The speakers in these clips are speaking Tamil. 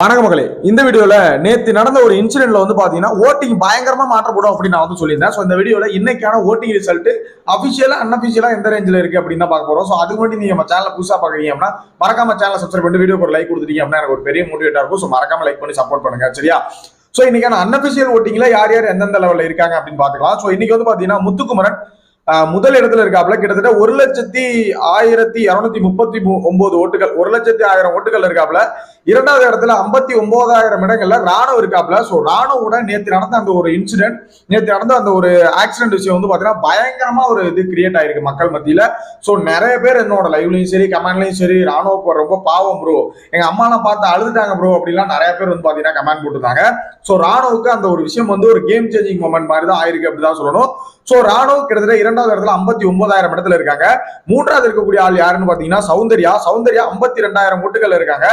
வணக்க மக்களே. இந்த வீடியோல நேத்து நடந்த ஒரு இன்சிடென்ட்ல வந்து பாத்தீங்கன்னா ஓட்டிங் பயங்கரமா மாற்றப்படும் அப்படின்னு நான் வந்து சொல்லியிருந்தேன். ஸோ இந்த வீடியோல இன்னைக்கான ஓட்டிங் ரிசல்ட் அபிஷியலா அன்அபிஷியலா எந்த ரேஞ்சில் இருக்கு அப்படின்னு தான் பார்க்க போறோம். ஸோ அதுக்கு மட்டும் நீங்க நம்ம சேனல் புதுசா பாக்குறீங்க அப்படின்னா மறக்காம சேனல் சப்ஸ்கிரைப் பண்ணி வீடியோ ஒரு லைக் கொடுத்துட்டீங்க அப்படின்னா எனக்கு ஒரு பெரிய மோட்டிவேட்டா இருக்கும். ஸோ மறக்காம லைக் பண்ணி சப்போர்ட் பண்ணுங்க சரியா? ஸோ இன்னைக்கான அன்அபிஷியல் ஓட்டிங்ல யார் யார் எந்தெந்த லெவல்ல இருக்காங்க அப்படின்னு பாத்துக்கலாம் ஸோ இன்னைக்கு வந்து பாத்தீங்கன்னா முத்துக்குமரன் முதல் இடத்துல இருக்காப்புல கிட்டத்தட்ட ஒரு லட்சத்தி ஆயிரத்தி இருநூத்தி முப்பத்தி மூ- ஒன்பது ஓட்டுகள். ஒரு லட்சத்தி ஆயிரம் ஓட்டுகள் இருக்காப்புல. இரண்டாவது இடத்துல ஐம்பத்தி ஒன்பதாயிரம் இடங்கள்ல ராணுவம் இருக்காப்புல. சோ ராணுவோட நேத்து நடந்த அந்த ஒரு இன்சிடென்ட் நேத்து நடந்த அந்த ஒரு ஆக்சிடென்ட் விஷயம் வந்து பாத்தீங்கன்னா பயங்கரமா ஒரு இது கிரியேட் ஆயிருக்கு மக்கள் மத்தியில. சோ நிறைய பேர் என்னோட லைவ்லயும் சரி கமெண்ட்லயும் சரி ராணுவ ரொம்ப பாவம் ப்ரோ எங்க அம்மாலாம் பார்த்து அழுதுட்டாங்க ப்ரோ அப்படிலாம் நிறைய பேர் வந்து பாத்தீங்கன்னா கமெண்ட் போட்டுருந்தாங்க. சோ ராணுவுக்கு அந்த ஒரு விஷயம் வந்து ஒரு கேம் சேஞ்சிங் மூமெண்ட் மாதிரி தான் ஆயிருக்கு அப்படிதான் சொல்லணும். சோ ராணுவ கிட்டத்தட்ட இரண்டாவது இடத்துல ஐம்பத்தி ஒன்பதாயிரம் இடத்துல இருக்காங்க. மூன்றாவது இருக்கக்கூடிய ஆள் யாருன்னு பாத்தீங்கன்னா சௌந்தர்யா. சௌந்தர்யா ஐம்பத்தி ரெண்டாயிரம் ஓட்டுகள் இருக்காங்க.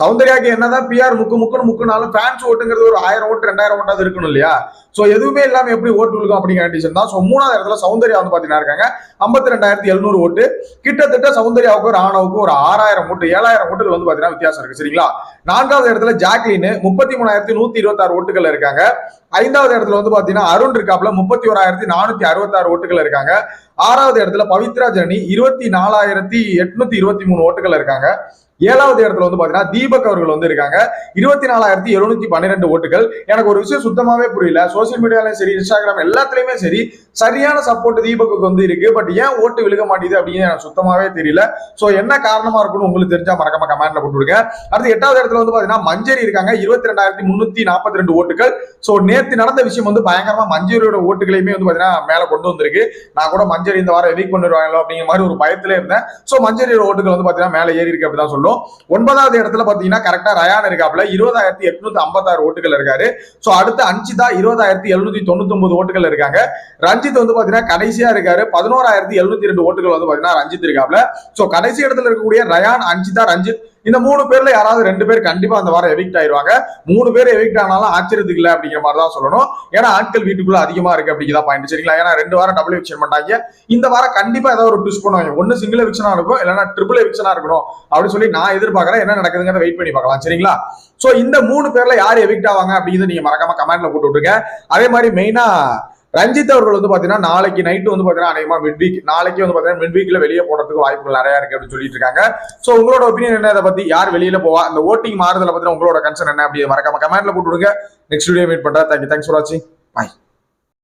சௌந்தர்யாக்கு என்னதான் பிஆர் முக்கு முக்குன்னு முக்குனாலும் ஃபேன்ஸ் ஓட்டுங்கிறது ஒரு ஆயிரம் ஓட்டு ரெண்டாயிரம் ஓட்டாவது இருக்கணும் இல்லையா? ஸோ எதுவுமே இல்லாம எப்படி ஓட்டு விழுக்கும் அப்படிங்கிற கண்டிஷன் தான். ஸோ மூணாவது இடத்துல சௌந்தர்யா வந்து பாத்தீங்கன்னா இருக்காங்க. ஐம்பத்தி ரெண்டாயிரத்தி எழுநூறு ஓட்டு. கிட்டத்தட்ட சௌந்தர்யாவுக்கும் ஆணவுக்கு ஒரு ஆறாயிரம் ஓட்டு ஏழாயிரம் ஓட்டுகள் வந்து பாத்தீங்கன்னா வித்தியாசம் இருக்கு. சரிங்களா? நான்காவது இடத்துல ஜாக்லின் முப்பத்தி மூணாயிரத்தி நூத்தி இருபத்தாறு ஓட்டுகள் இருக்காங்க. ஐந்தாவது இடத்துல வந்து பாத்தீங்கன்னா அருண் இருக்காப்ல முப்பத்தி ஓராயிரத்தி நானூத்தி அறுபத்தாறு ஓட்டுகள் இருக்காங்க. ஆறாவது இடத்துல பவித்ரா ஜனி இருபத்தி நாலாயிரத்தி எட்நூத்தி இருபத்தி மூணு ஓட்டுகள் இருக்காங்க. ஏழாவது இடத்துல வந்து பாத்தீங்கன்னா தீபக் அவர்கள் வந்து இருக்காங்க. இருபத்தி நாலாயிரத்தி எழுநூத்தி பன்னிரெண்டு ஓட்டுகள். எனக்கு ஒரு விஷயம் சுத்தமாவே புரியல. சோசியல் மீடியாலயும் சரி இன்ஸ்டாகிராம் எல்லாத்துலயுமே சரி சரியான சப்போர்ட் தீபக்கு வந்து இருக்கு. பட் ஏன் ஓட்டு விழுக மாட்டேங்குது அப்படின்னு எனக்கு சுத்தமாவே தெரியல. சோ என்ன காரணமா இருக்கும்னு உங்களுக்கு தெரிஞ்சா மறக்காம கமெண்ட்ல போட்டுருங்க அடுத்து எட்டாவது இடத்துல வந்து பாத்தீங்கன்னா மஞ்சரி இருக்காங்க. இருபத்தி ரெண்டாயிரத்தி முன்னூத்தி நாற்பத்தி ரெண்டு ஓட்டுகள். சோ நேத்து நடந்த விஷயம் வந்து பயங்கரமா மஞ்சரியோட ஓட்டுகளையுமே வந்து பாத்தீங்கன்னா மேல கொண்டு வந்திருக்கு. நான் கூட மஞ்சரி இந்த வாரம் எவிக் பண்ணிடுவாங்களோ அப்படிங்கிற மாதிரி ஒரு பயத்திலே இருந்தேன். சோ மஞ்சரியோட ஓட்டுகள் வந்து பாத்தீங்கன்னா மேல ஏறி இருக்கு அப்படிதான் சொல்லும். ஒன்பதாவது இடத்துல பாத்தீங்கன்னா கரெக்டா ரயான் இருக்காப்ல இருபதாயிரத்தி எட்நூத்தி ஐம்பத்தாறு ஓட்டுகள் இருக்காரு. சோ அடுத்து அஞ்சிதா இருபதாயிரத்தி எழுநூத்தி தொண்ணூத்தி ஒன்பது ஓட்டுகள் இருக்காங்க. ரஞ்சித் வந்து பாத்தீங்கன்னா கடைசியா இருக்காரு. பதினோராயிரத்தி எழுநூத்தி ரெண்டு ஓட்டுகள் வந்து பாத்தீங்கன்னா ரஞ்சித் இருக்காப்ல சோ கடைசி இடத்துல இருக்கக்கூடிய ரயான் அஞ்சிதா ரஞ்சித் இந்த மூணு பேர்ல யாராவது ரெண்டு பேர் கண்டிப்பா அந்த வாரம் எவிக்ட் ஆயிருவாங்க. மூணு பேர் எவிக்ட் ஆனாலும் ஆச்சரியத்துக்கு இல்லை அப்படிங்கிற மாதிரி தான் சொல்லணும். ஏன்னா ஆட்கள் வீட்டுக்குள்ள அதிகமா இருக்கு அப்படிங்கிறதா பாயிண்ட் சரிங்களா? ஏன்னா ரெண்டு வாரம் டபுள் எவிக்ஷன் பண்ணாங்க இந்த வாரம் கண்டிப்பா ஏதாவது ஒரு ட்விஸ்ட் பண்ணுவாங்க. ஒன்னு சிங்கிள் எவிக்ஷனா இருக்கும் இல்லைன்னா ட்ரிபிள் எவிக்ஷனா இருக்கணும் அப்படின்னு சொல்லி நான் எதிர்பார்க்கறேன். என்ன நடக்குதுங்கிறத வெயிட் பண்ணி பார்க்கலாம். சரிங்களா? சோ இந்த மூணு பேர்ல யார் எவிக்ட் ஆவாங்க அப்படிங்கிறத நீங்க மறக்காம கமெண்ட்ல போட்டு விட்டுருங்க. அதே மாதிரி மெயினா ரஞ்சித் அவர்கள் வந்து பாத்தீங்கன்னா நாளைக்கு நைட்டு வந்து பாத்தீங்கன்னா அநேகமா மிட் வீக் நாளைக்கு வந்து பாத்தீங்கன்னா மிட் வீக்ல வெளியே போடுறதுக்கு வாய்ப்புகள் நிறைய இருக்கு அப்படின்னு சொல்லிட்டு இருக்காங்க. சோ உங்களோட ஒப்பீனியன் என்ன? இதை பத்தி யார் வெளியில போவா? அந்த ஓட்டிங் மாறுதல பத்தி உங்களோட கன்சர்ன் என்ன? அப்படி மறக்காம கமெண்ட்ல போட்டு விடுங்க நெக்ஸ்ட் வீடியோ மீட் பண்றேன். தேங்க்யூ தேங்க்ஸ் ஃபார் வாட்சிங் பாய்